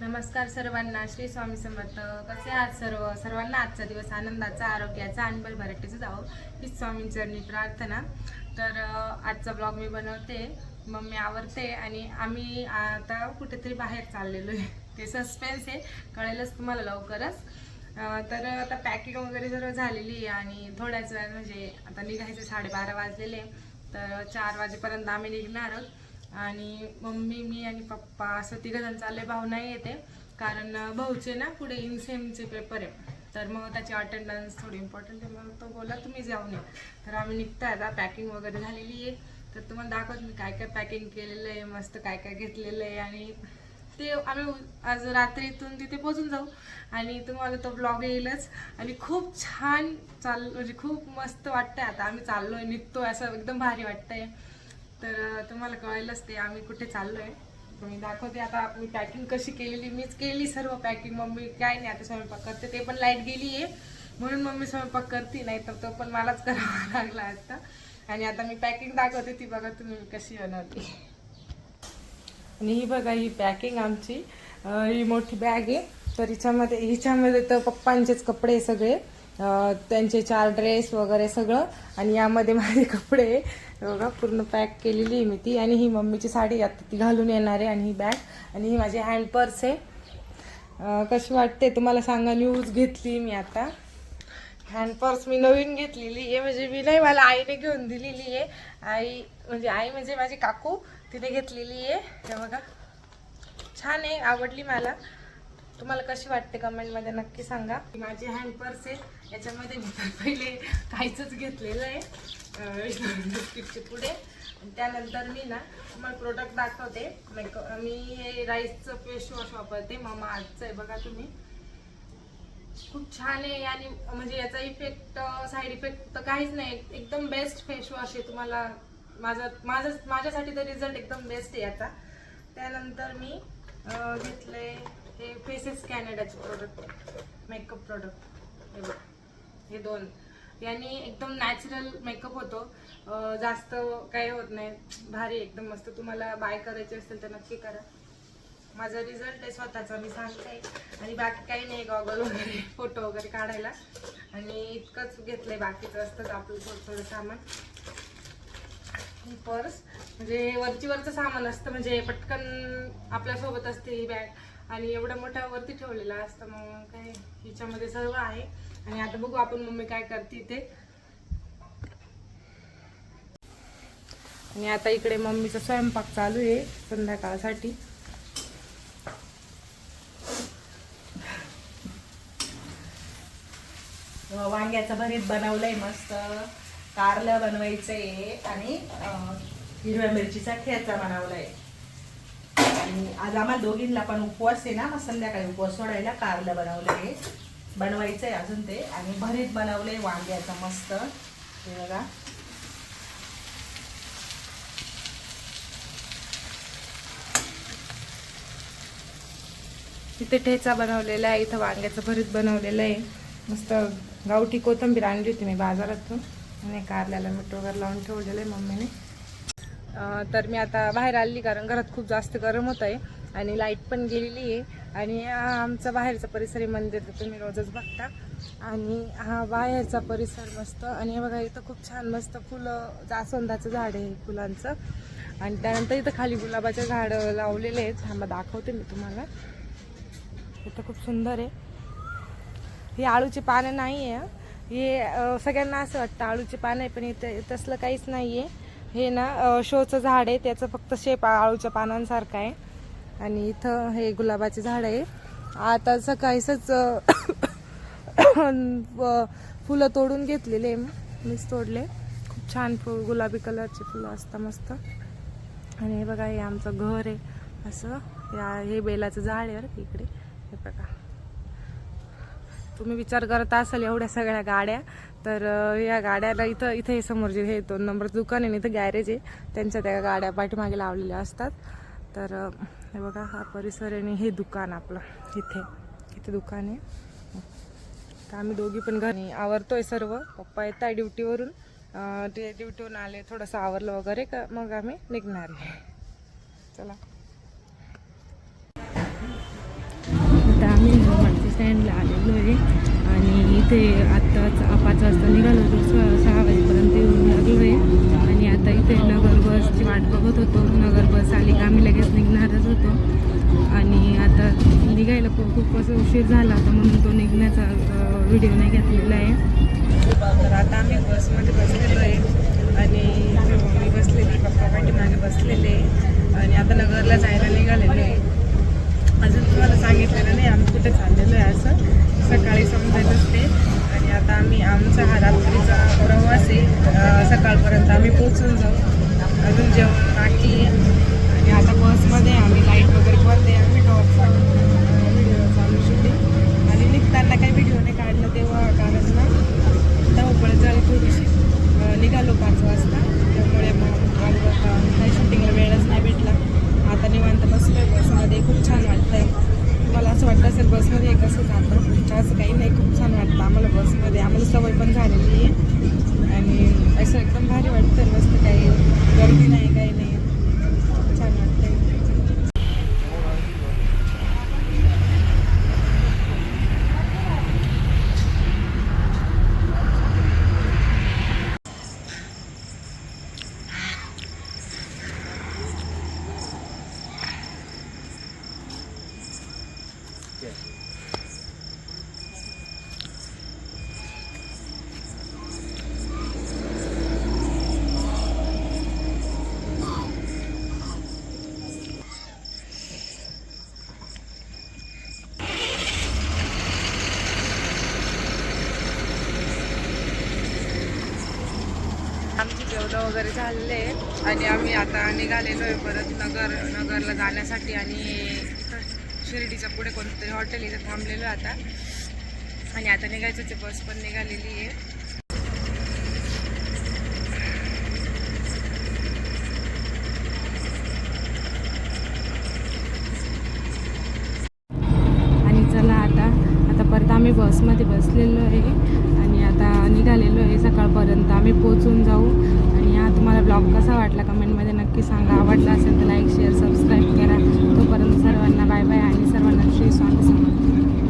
नमस्कार सर्वांना श्री स्वामी समर्थ. कसे आहात सर्व? सर्वांना आजचा दिवस आनंदाचा आरोग्याचा आणि भरभराटीचा जावं हीच स्वामींचरणी प्रार्थना. तर आजचा ब्लॉग मी बनवते. मम्मी आवरते आणि आम्ही आता कुठेतरी बाहेर चाललेलो आहे. ते सस्पेन्स आहे. कळेलच तुम्हाला लवकरच. तर आता पॅकिंग वगैरे सर्व झालेली आहे आणि थोड्याच वेळात म्हणजे आता निघायचे साडेबारा वाजलेले तर चार वाजेपर्यंत आम्ही निघणार आहोत. आणि मम्मी मी आणि पप्पा असं तिघजण चालले भाऊ नाही येते. कारण भाऊचे ना पुढे इनसेमचे पेपर आहे. तर मग त्याची अटेंडन्स थोडी इम्पॉर्टंट आहे. मग तो बोला तुम्ही जाऊन या. तर आम्ही निघताय आता पॅकिंग वगैरे झालेली आहे. तर तुम्हाला दाखवत मी काय काय पॅकिंग केलेलं आहे मस्त काय काय घेतलेलं आहे. आणि ते आम्ही आज रात्रीतून तिथे पोचून जाऊ. आणि तुम्हाला तो ब्लॉग येईलच. आणि खूप छान चाल म्हणजे खूप मस्त वाटतंय आता. आम्ही चाललोय निघतोय असं एकदम भारी वाटतंय. तर तुम्हाला कळेलच ते आम्ही कुठे चाललोय. आहे मी दाखवते आता मी पॅकिंग कशी केलेली. मीच केली सर्व पॅकिंग मम्मी काय नाही आता स्वयंपाक करते. ते पण लाइट गेली आहे म्हणून मम्मी स्वयंपाक करते नाही तर तो पण मलाच करावा लागला आता. आणि आता मी पॅकिंग दाखवते ती बघा तुम्ही कशी बनवली आणि ही बघा ही पॅकिंग आमची. ही मोठी बॅग आहे. तर हिच्यामध्ये हिच्यामध्ये तर पप्पांचेच कपडे सगळे. त्यांचे चार ड्रेस वगैरे सगळं. आणि यामध्ये माझे कपडे बघा पूर्ण पॅक केलेली आहे मी ती. आणि ही मम्मीची साडी आता ती घालून येणार आहे आणि ही बॅग. आणि ही माझी हँड पर्स आहे. कशी वाटते तुम्हाला सांगा. न्यूज घेतली मी आता. हँड पर्स मी नवीन घेतलेली आहे. म्हणजे मी नाही मला आईने घेऊन दिलेली आहे. आई म्हणजे आई म्हणजे माझी काकू. तिने घेतलेली आहे. हे बघा. छान आहे आवडली मला. तुम्हाला कशी वाटते कमेंटमध्ये नक्की सांगा. माझी हँड पर्स आहे याच्यामध्ये मी तर पहिले काहीच घेतलेलं आहे. बिस्किटचे पुढे त्यानंतर मी ना तुम्हाला प्रोडक्ट दाखवते. मेकअप मी हे राईसचं फेस वॉश वापरते. मामा आजचं आहे बघा तुम्ही. खूप छान आहे आणि म्हणजे याचा इफेक्ट साईड इफेक्ट तर काहीच नाही. एकदम बेस्ट फेस वॉश आहे तुम्हाला. माझा माझं माझ्यासाठी तर रिझल्ट एकदम बेस्ट आहे याचा. त्यानंतर मी घेतलं आहे हे फेसेस कॅनडाचे प्रोडक्ट मेकअप प्रोडक्ट हे बघ. हे दोन. यांनी एकदम नॅचरल मेकअप होतो. जास्त काही होत नाही. भारी एकदम मस्त. तुम्हाला बाय करायचे असेल तर नक्की करा. माझा रिझल्ट आहे स्वतःचा. मी सांगते. आणि बाकी काही नाही गॉगल वगैरे फोटो वगैरे काढायला. आणि इतकंच घेतलंय बाकीचं असतंच आपलं थोडं थोडं सामान. पर्स म्हणजे वरची वरचं सामान असतं. म्हणजे पटकन आपल्यासोबत असते ही बॅग आणि एवढं मोठा वरती ठेवलेला असतं मग काय हिच्यामध्ये सर्व आहे. आणि आता बघू आपण मम्मी काय करते ते आणि आता इकडे मम्मीचा स्वयंपाक चालू आहे संध्याकाळसाठी. हो, वांग्याचं भरीत बनवलंय मस्त. कारलं बनवायचंय. आणि हिरव्या मिरचीचा ठेचा बनवलाय. आणि आज आम्हाला दोघींना पण उपवास आहे ना मग संध्याकाळी उपवास सोडायला कारलं बनवलं आहे. बनवायचं आहे अजून ते. आणि भरीत बनवलंय वांग्याचं मस्त. हे बघा. इथे ठेचा बनवलेला आहे इथं वांग्याचं भरीत बनवलेलं आहे. मस्त गावठी कोथिंबीर आणली होती मी बाजारातून. आणि कारल्याला मीठ वगैरे लावून ठेवलेलं आहे मम्मीने. तर मी आता बाहेर आलेली कारण घरात खूप जास्त गरम होत आहे आणि लाइट पण गेलेली आहे. आणि आमचं आमचा बाहेरचा परिसर आहे मंदिर तर तुम्ही रोजच बघता. आणि हा बाहेरचा परिसर मस्त आणि हे बघा इथं खूप छान मस्त फुलं जास्वंदाचं झाड आहे फुलांचं. आणि त्यानंतर इथं खाली गुलाबाचे झाडं लावलेले आहेत. थांबा दाखवते मी तुम्हाला. इथं खूप सुंदर आहे. ही आळूची पानं नाही आहे हे सगळ्यांना असं वाटतं आळूची पानं आहे पण इथं तसलं काहीच नाही आहे हे ना शोचं झाड आहे त्याचं फक्त शेप आळूच्या पानांसारखं आहे. आणि इथं हे गुलाबाचे झाड आहे. आता सकाळीच फुलं तोडून घेतलेले मीच तोडले. खूप छान फुल गुलाबी कलरचे फुलं असतं मस्त. आणि हे बघा हे आमचं घर आहे. असं या हे बेलाचं झाड आहे बरं इकडे. हे बघा. तुम्ही विचार करत असाल एवढ्या सगळ्या गाड्या तर या गाड्याला इथं इथे हे समोर जे हे दोन नंबर दुकान आहे इथं गॅरेज आहे. त्यांच्या त्या गाड्या पाठीमागे लावलेल्या असतात. तर हे बघा हा परिसर आणि हे दुकान आपलं इथे इथे दुकान आहे. तर आम्ही दोघी पण घरी आवरतोय सर्व. पप्पा येत आहे ड्युटीवरून ते ड्युटीवरून आले थोडंसं आवरलं वगैरे का मग आम्ही निघणार आहे. चला. स्टँडला आलेलो ते आत्ताच पाच वाजता निघालो होतो. सहा वाजेपर्यंत येऊन लागलो आहे. आणि आता इथे नगर बसची वाट बघत होतो. नगर बस आली का आम्ही लगेच निघणारच होतो. आणि आता निघायला खूप खूप असं उशीर झाला होता म्हणून तो निघण्याचा व्हिडिओ नाही घेतलेला आहे. तर आता आम्ही बसमध्ये बसलेलो आहे. आणि मम्मी बसलेली पप्पा पाठीमागे बसलेले. आणि आता नगरला जायला निघालेलो आहे. तुम्हाला सांगितलेलं नाही आम्ही कुठे चाललेलो आहे असं. सकाळी समजत असते आणि आता आम्ही आमचा हा रात्रीचा प्रवास आहे. सकाळपर्यंत आम्ही पोचून जाऊ. अजून जेवण बाकी आणि आता बसमध्ये आम्ही लाइट वगैरे बंद आहे आम्ही टॉप व्हिडिओ चालू शूटिंग आणि निघताना काही व्हिडिओ नाही काढलं तेव्हा कारण ना धावपळ झाली थोडीशी निघालो पाच वाजता. त्यामुळे मग आज काही शूटिंगला वेळच नाही भेटला. आता निवांत बसलोय. बसमध्ये खूप छान वाटतंय असेल बसमध्ये कसं जातं. असं काही नाही. खूप छान वाटतं आम्हाला बसमध्ये. आम्हाला सवय पण झालेली आहे. आणि असं एकदम भारी वाटतं. मस्त काही गर्दी काही नाही छान वाटतंय आमची जेवण वगैरे झालेले आहे आणि आम्ही आता निघालेलो आहे परत नगर नगरला जाण्यासाठी आणि शिर्डीच्या पुढे कोणतरी हॉटेल इथं थांबलेलो आहे आता. आणि आता निघायचं ते बस पण निघालेली आहे. आणि चला आता आता परत आम्ही बसमध्ये बसलेलो आहे. आणि आता निघालेलो आहे सकाळपर्यंत. आम्ही पोचून जाऊ आणि हा तुम्हाला ब्लॉग कसा वाटला कमेंटमध्ये नक्की सांगा. आवडला असेल तर लाईक शेअर सबस्क्राईब करा. तोपर्यंत सर्वांना बाय बाय आणि सर्वांना श्री स्वामी समर्थ.